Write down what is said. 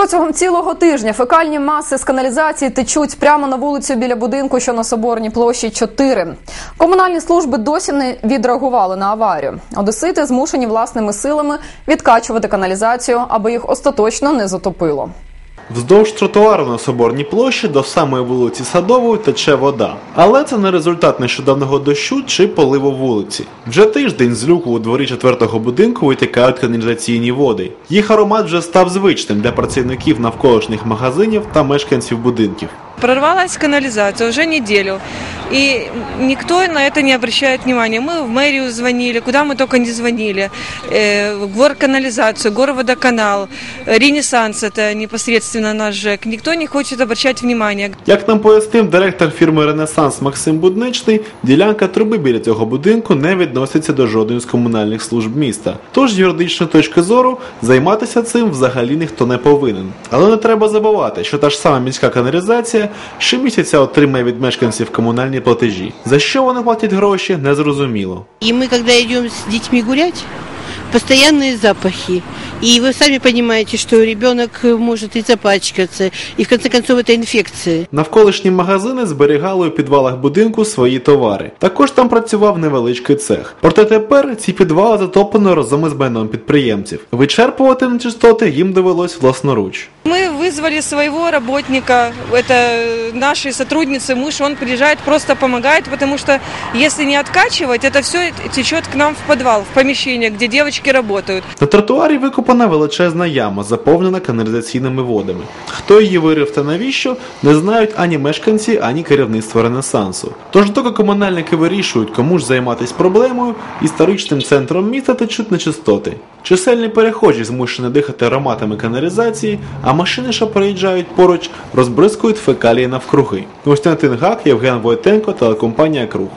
Протягом цілого тижня фекальні маси з каналізації течуть прямо на вулицю біля будинку, що на Соборній площі 4. Комунальні служби досі не відреагували на аварію. Одесити змушені власними силами відкачувати каналізацію, аби їх остаточно не затопило. Вздовж тротуару на Соборній площі до самої вулиці Садової тече вода. Але це не результат нещодавного дощу чи поливу вулиці. Вже тиждень з люку у дворі четвертого будинку витікають каналізаційні води. Їх аромат вже став звичним для працівників навколишніх магазинів та мешканців будинків. Прорвалась канализация уже неделю. И никто на это не обращает внимания. Мы в мэрию звонили, куда мы только не звонили. Э, в горканализацию, горводоканал, Ренессанс, это непосредственно наш ЖЭК. Никто не хочет обращать внимания. Як нам пояснив директор фірми Ренесанс Максим Будничний, ділянка труби біля цього будинку не відноситься до жодної з комунальних служб міста. Тож з юридичної точки зору займатися цим взагалі ніхто не повинен. Але не треба забувати, що та ж сама міська каналізація щомісяця отримає від мешканців комунальні платежі. За що вони платять гроші, незрозуміло. И мы, когда идем с детьми гулять, постоянные запахи. И вы сами понимаете, что ребенок может и запачкаться, и в конце концов это инфекция. Навколишні магазини зберігали у підвалах будинку свої товари. Також там працював невеличкий цех. Проте тепер ці підвали затоплено разом із майном підприємців. Вичерпувати нечистоти їм довелось власноруч. Мы вызвали своего работника, это наши сотрудницы, мышь, он приезжает, просто помогает, потому что если не откачивать, это все течет к нам в подвал, в помещение, где девочки работают. На тротуарі викопана величезна яма, заповнена каналізаційними водами. Хто її вирив та навіщо, не знають ані мешканці, ані керівництво Ренесансу. Тож доки комунальники вирішують, кому ж займатися проблемою, історичним центром міста течуть нечистоти. Чисельні перехожі змушені дихати ароматами каналізації, а машини, що поруч, розбризкують фекалії навкруги. Костянтин Гак, Євген Войтенко, телекомпанія Круг.